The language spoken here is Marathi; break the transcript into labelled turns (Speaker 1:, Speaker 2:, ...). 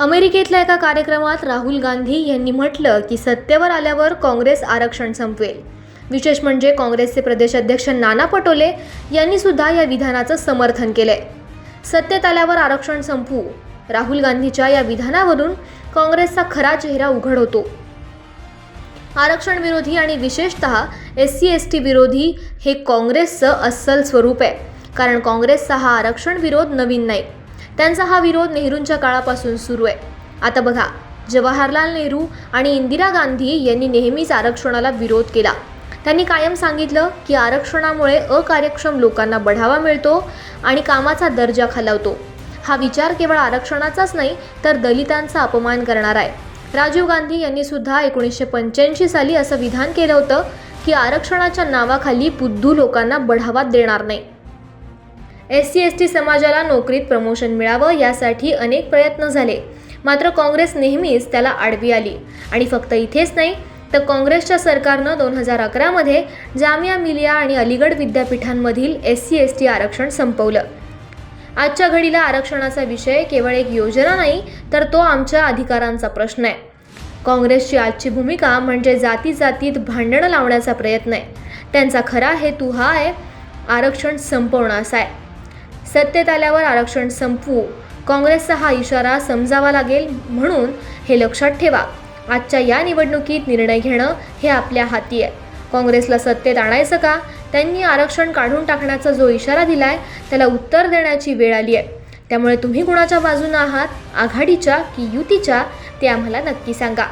Speaker 1: अमेरिकेतल्या एका कार्यक्रमात राहुल गांधी यांनी म्हटलं की सत्तेवर आल्यावर काँग्रेस आरक्षण संपवेल. विशेष म्हणजे काँग्रेसचे प्रदेशाध्यक्ष नाना पटोले यांनी सुद्धा या विधानाचं समर्थन केलंय. सत्तेत आल्यावर आरक्षण संपवू राहुल गांधीच्या या विधानावरून काँग्रेसचा खरा चेहरा उघड होतो. आरक्षण विरोधी आणि विशेषतः एस सी एस टी विरोधी हे काँग्रेसचं अस्सल स्वरूप आहे. कारण काँग्रेसचा हा आरक्षण विरोध नवीन नाही. त्यांचा हा विरोध नेहरूंच्या काळापासून सुरू आहे. आता बघा जवाहरलाल नेहरू आणि इंदिरा गांधी यांनी नेहमीच आरक्षणाला विरोध केला. त्यांनी कायम सांगितलं की आरक्षणामुळे अकार्यक्षम लोकांना बढावा मिळतो आणि कामाचा दर्जा खालावतो. हा विचार केवळ आरक्षणाचाच नाही तर दलितांचा अपमान करणार आहे. राजीव गांधी यांनी सुद्धा एकोणीसशे पंच्याऐंशी साली असं विधान केलं होतं की आरक्षणाच्या नावाखाली बुद्धू लोकांना बढावा देणार नाही. एस सी एस टी समाजाला नोकरीत प्रमोशन मिळावं यासाठी अनेक प्रयत्न झाले. मात्र काँग्रेस नेहमीच त्याला आडवी आली. आणि फक्त इथेच नाही तर काँग्रेसच्या सरकारनं दोन हजार अकरामध्ये जामिया मिलिया आणि अलीगड विद्यापीठांमधील एस सी एस टी आरक्षण संपवलं. आजच्या घडीला आरक्षणाचा विषय केवळ एक योजना नाही तर तो आमच्या अधिकारांचा प्रश्न आहे. काँग्रेसची आजची भूमिका म्हणजे जाती जातीत भांडणं लावण्याचा प्रयत्न आहे. त्यांचा खरा हेतू हा आहे आरक्षण संपवणं असा आहे. सत्तेत आल्यावर आरक्षण संपवू. काँग्रेसचा हा इशारा समजावा लागेल म्हणून हे लक्षात ठेवा. आजच्या या निवडणुकीत निर्णय घेणं हे आपल्या हाती आहे. काँग्रेसला सत्तेत आणायचं का? त्यांनी आरक्षण काढून टाकण्याचा जो इशारा दिलाय त्याला उत्तर देण्याची वेळ आली आहे. त्यामुळे तुम्ही कुणाच्या बाजूनं आहात? आघाडीच्या की युतीच्या? ते आम्हाला नक्की सांगा.